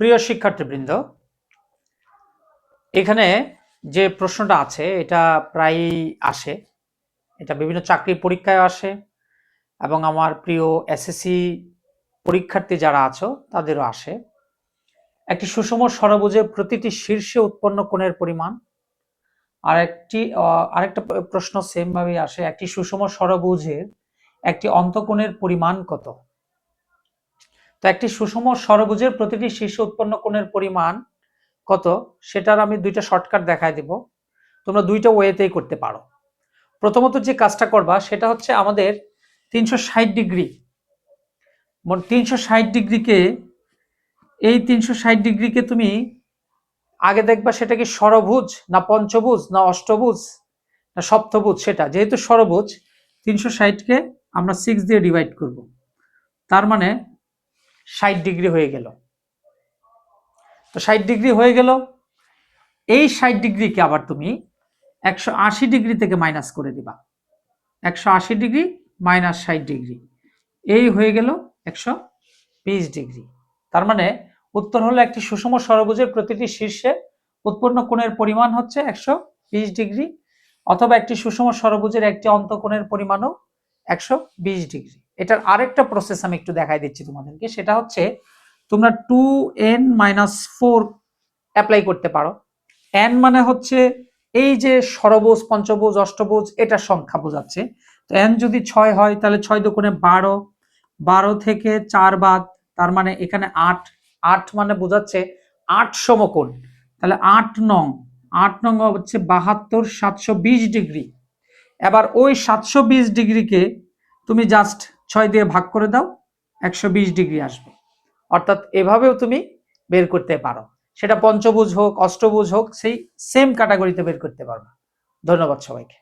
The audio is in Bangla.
প্রিয় শিক্ষার্থীবৃন্দ, এখানে যে প্রশ্নটা আছে, এটা প্রায়ই আসে। এটা বিভিন্ন চাকরির পরীক্ষায় আসে এবং আমার প্রিয় এসএসসি পরীক্ষার্থী যারা আছো, তাদেরও আসে। একটি সুষম ষড়ভুজের প্রতিটি শীর্ষে উৎপন্ন কোণের পরিমাণ। আর একটি আরেকটা প্রশ্ন সেম ভাবেই আসে, একটি সুষম ষড়ভুজের একটি অন্তকোণের পরিমাণ কত? তো একটি সুষম ষড়ভুজের প্রতিটি শীর্ষ উৎপন্ন কোণের পরিমাণ কত? সেটার আমি দুইটা শর্টকাট দেখায় দিব। তোমরা দুইটা ওয়েতেই করতে পারো। প্রথমত যে কাজটা করবা, সেটা হচ্ছে আমাদের তিনশো ষাট ডিগ্রি। তিনশো ষাট ডিগ্রিকে, এই তিনশো ষাট ডিগ্রিকে তুমি আগে দেখবা সেটা কি সরভুজ না পঞ্চভুজ না অষ্টভুজ না সপ্তভুজ, সেটা। যেহেতু সরভুজ, তিনশো ষাটকে আমরা সিক্স দিয়ে ডিভাইড করব। তার মানে ষাট ডিগ্রি হয়ে গেল। তো ষাট ডিগ্রি হয়ে গেল। এই ষাট ডিগ্রিকে আবার তুমি একশো আশি ডিগ্রি থেকে মাইনাস করে দিবা। একশো আশি ডিগ্রি মাইনাস ষাট ডিগ্রি। এই হয়ে গেল একশো বিশ ডিগ্রি। তার মানে উত্তর হলো একটি সুষম ষড়ভুজের প্রতিটি শীর্ষে উৎপন্ন কোণের পরিমাণ হচ্ছে একশো বিশ ডিগ্রি, অথবা একটি সুষম ষড়ভুজের একটি অন্তকোণের পরিমাণও একশো বিশ ডিগ্রি। এটার আরেকটা প্রসেস আমি একটু দেখাই দিচ্ছি তোমাদেরকে। সেটা হচ্ছে, তোমরা two N minus four apply করতে পারো। এন মানে হচ্ছে এই যে ষড়ভুজ পঞ্চভুজ অষ্টভুজ এটা সংখ্যা বোঝাচ্ছে। তো এন যদি ছয় হয়, তাহলে ছয় দুগুণে বারো। বারো থেকে চার বাদ, তার মানে এখানে আট। আট মানে বোঝাচ্ছে আট সমকোণ। তাহলে আট নং। আট নং হচ্ছে বাহাত্তর, সাতশো বিশ ডিগ্রি। এবার ওই সাতশো বিশ ডিগ্রিকে তুমি জাস্ট ছয় দিয়ে ভাগ করে দাও, একশো বিশ ডিগ্রি আসবে। অর্থাৎ এভাবেও তুমি বের করতে পারো। সেটা পঞ্চভুজ হোক, অষ্টভুজ হোক, সেই সেম ক্যাটাগরিতে বের করতে পারবে। ধন্যবাদ সবাইকে।